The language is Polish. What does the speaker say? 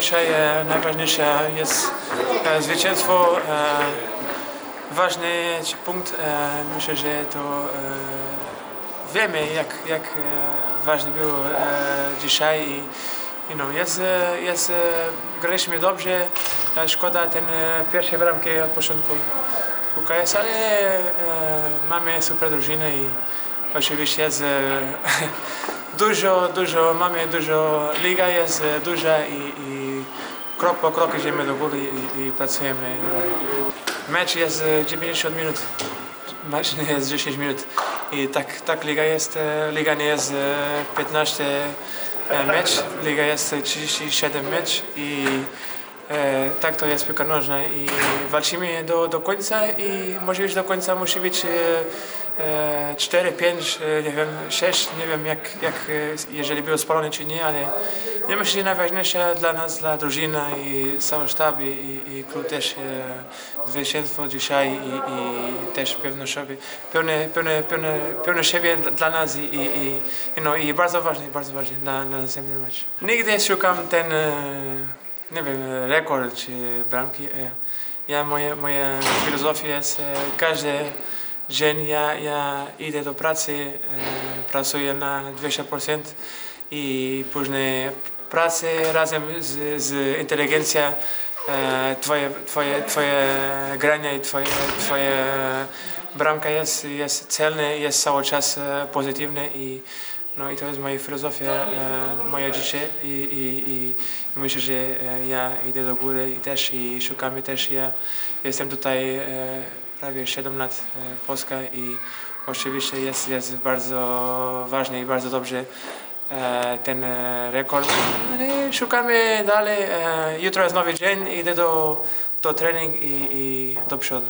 dzisiaj e, najważniejsze jest e, zwycięstwo. E, ważny punkt. Myślę, że to wiemy, jak, jak ważny był dzisiaj. I, i no, jest, jest, graliśmy dobrze. Szkoda ten pierwsze bramki od początku UKS, ale mamy super drużynę i oczywiście jest dużo, dużo, mamy dużo, liga jest e, duża i, i krok po kroku idziemy do góry i, i pracujemy. Mecz jest e, 90 minut, mecz jest 10 minut i tak, tak liga jest, e, liga nie jest e, 15 e, mecz, liga jest e, 37 mecz i E, tak to jest piłka nożna i walczymy do, do końca i może być do końca musi być e, e, 4, 5, e, nie wiem, 6, nie wiem jak, jak e, jeżeli był spalony czy nie, ale ja myślę, że najważniejsze dla nas, dla drużyny i cały sztab i, i, i klub też e, zwycięstwo dzisiaj i, i też pewne siebie, pełne, pełne, pełne, pełne siebie dla nas i, i, i, i no, i bardzo ważne, bardzo ważne na, na następny mecz. Nigdy szukam ten e, nie wiem, rekord czy bramki. E, Ja, moje, moja filozofia jest, e, każdy dzień ja, ja idę do pracy, e, pracuję na 200% i później pracę razem z, z inteligencją, twoje, twoje, twoje granie i twoje, twoje bramka jest, jest celne, jest cały czas pozytywne i no i to jest moja filozofia, e, moje życie i, i, i myślę, że e, ja idę do góry i też i szukamy też. Ja jestem tutaj e, prawie 7 lat Polska i oczywiście jest, jest bardzo ważny i bardzo dobrze ten rekord. Ale szukamy dalej. Jutro jest nowy dzień, idę do, do trening i, i do przodu.